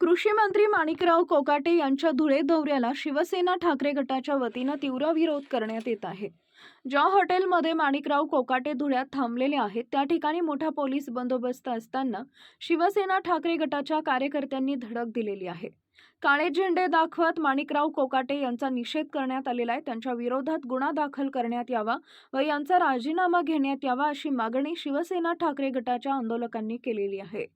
कृषी मंत्री माणिकराव कोकाटे यांच्या धुळे दौऱ्याला शिवसेना ठाकरे गटाच्या वतीनं तीव्र विरोध करण्यात येत आहे. ज्या हॉटेलमध्ये माणिकराव कोकाटे धुळ्यात थांबलेले आहेत त्या ठिकाणी मोठा पोलीस बंदोबस्त असताना शिवसेना ठाकरे गटाच्या कार्यकर्त्यांनी धडक दिलेली आहे. काळे झेंडे दाखवत माणिकराव कोकाटे यांचा निषेध करण्यात आलेला आहे. त्यांच्या विरोधात गुन्हा दाखल करण्यात यावा व यांचा राजीनामा घेण्यात यावा अशी मागणी शिवसेना ठाकरे गटाच्या आंदोलकांनी केलेली आहे.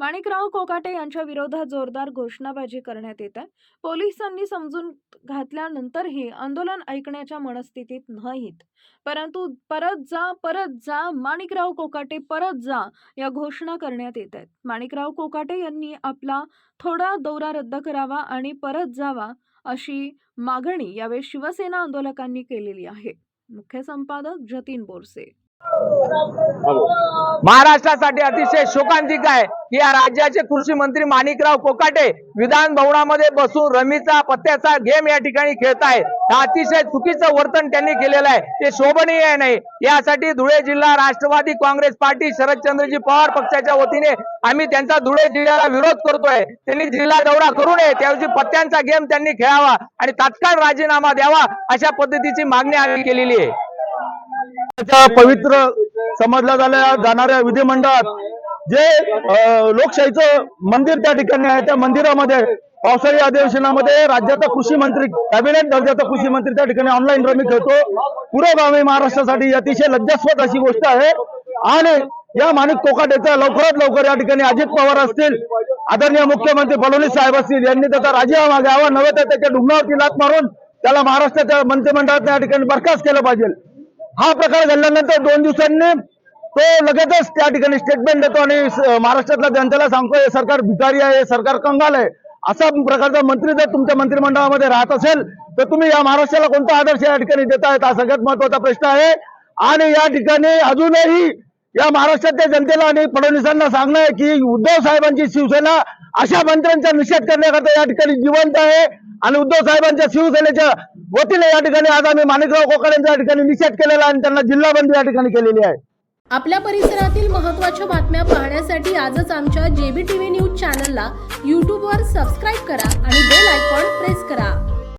माणिकराव कोकाटे यांच्या विरोधात जोरदार घोषणाबाजी करण्यात येत आहे. पोलिसांनी समजून घातल्यानंतरही आंदोलन ऐकण्याच्या मनस्थितीत नाहीत. परंतु परत जा परत जा माणिकराव कोकाटे परत जा या घोषणा करण्यात येत आहेत. माणिकराव कोकाटे यांनी आपला थोडा दौरा रद्द करावा आणि परत जावा अशी मागणी यावेळी शिवसेना आंदोलकांनी केलेली आहे. मुख्य संपादक जतीन बोरसे हो. महाराष्ट्रासाठी अतिशय शोकांतिक आहे की या राज्याचे कृषी मंत्री माणिकराव कोकाटे विधान भवनामध्ये बसून रमीचा पत्त्याचा गेम या ठिकाणी खेळत हा अतिशय चुकीचं वर्तन त्यांनी केलेलं आहे. ते शोभनीय नाही. यासाठी धुळे जिल्हा राष्ट्रवादी काँग्रेस पार्टी शरदचंद्रजी पवार पक्षाच्या वतीने आम्ही त्यांचा धुळे जिल्ह्याला विरोध करतोय. त्यांनी जिल्हा दौरा करू नये. त्याऐवजी पत्त्यांचा गेम त्यांनी खेळावा आणि तात्काळ राजीनामा द्यावा अशा पद्धतीची मागणी आम्ही केलेली आहे. पवित्र समजल्या जाल्या जाणाऱ्या विधिमंडळात जे लोकशाहीचं मंदिर त्या ठिकाणी आहे त्या मंदिरामध्ये पावसाळी अधिवेशनामध्ये राज्याचा कृषी मंत्री कॅबिनेट दर्जाचा कृषी मंत्री त्या ठिकाणी ऑनलाईन रमी खेळतो. पुरोगामी महाराष्ट्रासाठी अतिशय लज्जास्पद अशी गोष्ट आहे. आणि या माणिक कोकाटेचा लवकरात लवकर या ठिकाणी अजित पवार असतील आदरणीय मुख्यमंत्री फडणवीस साहेब असतील यांनी त्याचा राजीनामा घ्यावा. नव्हे तर त्याच्या डुंगणावरती लात मारून त्याला महाराष्ट्राच्या मंत्रिमंडळात या ठिकाणी बरखास्त केलं पाहिजे. हा प्रकार घडल्यानंतर दोन दिवसांनी तो लगेचच त्या ठिकाणी स्टेटमेंट देतो आणि महाराष्ट्रातल्या जनतेला सांगतो हे सरकार भिकारी आहे हे सरकार कंगाल आहे. असा प्रकारचा मंत्री जर तुमच्या मंत्रिमंडळामध्ये राहत असेल तर तुम्ही या महाराष्ट्राला कोणता आदर्श या ठिकाणी देतायत हा सगळ्यात महत्त्वाचा प्रश्न आहे. आणि या ठिकाणी अजूनही या महाराष्ट्रातल्या जनतेला आणि फडणवीसांना सांगणं आहे की उद्धव साहेबांची शिवसेना अशा मंत्र्यांचा निषेध करण्याकरता या ठिकाणी जिवंत आहे. आणि उद्धव साहेबांच्या शिवसेनेच्या वतीने या ठिकाणी आज आम्ही माणिकराव कोकाड्यांचा या ठिकाणी निषेध केलेला आणि त्यांना जिल्हाबंदी या ठिकाणी केलेली आहे. आपल्या परिसरातील महत्त्वाच्या बातम्या पाहण्यासाठी आजच आमच्या जेबी टीव्ही न्यूज चॅनलला यूट्यूबवर सबस्क्राईब करा आणि बेल आयकॉन प्रेस करा.